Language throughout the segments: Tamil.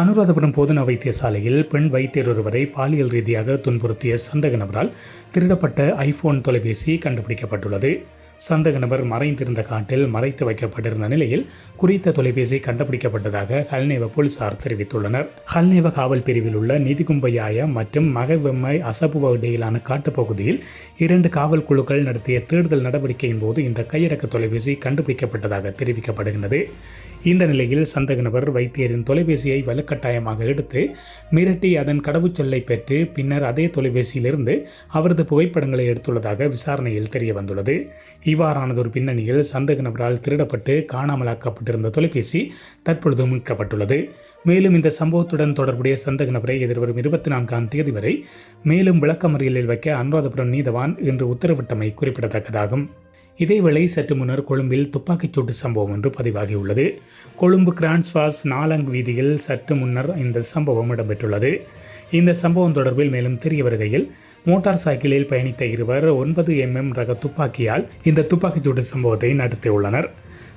அனுராதபுரம் போதனா வைத்தியசாலையில் பெண் வைத்தியர் ஒருவரை பாலியல் ரீதியாக துன்புறுத்திய சந்தக நபரால் திருடப்பட்ட ஐபோன் தொலைபேசி கண்டுபிடிக்கப்பட்டுள்ளது. சந்தக நபர் மறைந்திருந்த காட்டில் மறைத்து வைக்கப்பட்டிருந்த நிலையில் குறித்த தொலைபேசி கண்டுபிடிக்கப்பட்டதாக ஹல்நேவ போலீசார் தெரிவித்துள்ளனர். ஹல்நேவ காவல் பிரிவில் உள்ள நிதிகும்பையாய மற்றும் மகவெம்மை அசபுவ இடையிலான காட்டுப்பகுதியில் இரண்டு காவல் குழுக்கள் நடத்திய தேடுதல் நடவடிக்கையின் போது இந்த கையடக்க தொலைபேசி கண்டுபிடிக்கப்பட்டதாக தெரிவிக்கப்படுகிறது இந்த நிலையில் சந்தக நபர் வைத்தியரின் தொலைபேசியை வலுக்கட்டாயமாக எடுத்து மிரட்டி அதன் கடவுச்சொல்லை பெற்று பின்னர் அதே தொலைபேசியிலிருந்து அவரது புகைப்படங்களை எடுத்துள்ளதாக விசாரணையில் தெரிய வந்துள்ளது இவ்வாறானதொரு பின்னணியில் சந்தேக நபரால் திருடப்பட்டு காணாமலாக்கப்பட்டிருந்த தொலைபேசி தற்பொழுது மீட்கப்பட்டுள்ளது. மேலும் இந்த சம்பவத்துடன் தொடர்புடைய சந்தேக நபரை எதிர்வரும் இருபத்தி நான்காம் தேதி வரை மேலும் விளக்கமறியலில் வைக்க அனுராதபுரம் நீதவான் இன்று உத்தரவிட்டமை குறிப்பிடத்தக்கதாகும். இதேவேளை சற்று முன்னர் கொழும்பில் துப்பாக்கிச்சூட்டு சம்பவம் ஒன்று பதிவாகியுள்ளது. கொழும்பு கிரான்ஸ்வாஸ் நாலங் வீதியில் சற்று முன்னர் இந்த சம்பவம் இடம்பெற்றுள்ளது. இந்த சம்பவம் தொடர்பில் மேலும் தெரிய வருகையில் மோட்டார் சைக்கிளில் பயணித்த இருவர் ஒன்பது எம்எம் ரக துப்பாக்கியால் இந்த துப்பாக்கிச்சூட்டு சம்பவத்தை நடத்தியுள்ளனர்.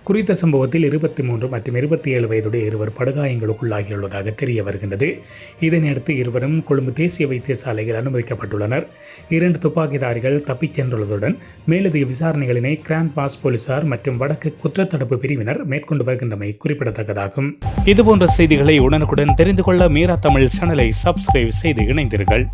குறித்த சம்பவத்தில் இருபத்தி மூன்று மற்றும் இருபத்தி ஏழு வயதுடைய இருவர் படுகாயங்களுக்குள்ளாகியுள்ளதாக தெரிய வருகின்றது. இதனையடுத்து இருவரும் கொழும்பு தேசிய வைத்தியசாலையில் அனுமதிக்கப்பட்டுள்ளனர். இரண்டு துப்பாக்கிதாரிகள் தப்பிச் சென்றுள்ளதுடன் மேலதிக விசாரணைகளினை கிராண்ட் பாஸ் போலீசார் மற்றும் வடக்கு குற்றத்தடுப்பு பிரிவினர் மேற்கொண்டு வருகின்றமை குறிப்பிடத்தக்கதாகும். இதுபோன்ற செய்திகளை உடனுக்குடன் தெரிந்து கொள்ள மீரா தமிழ் சேனலை சப்ஸ்கிரைப் செய்து இணைந்தீர்கள்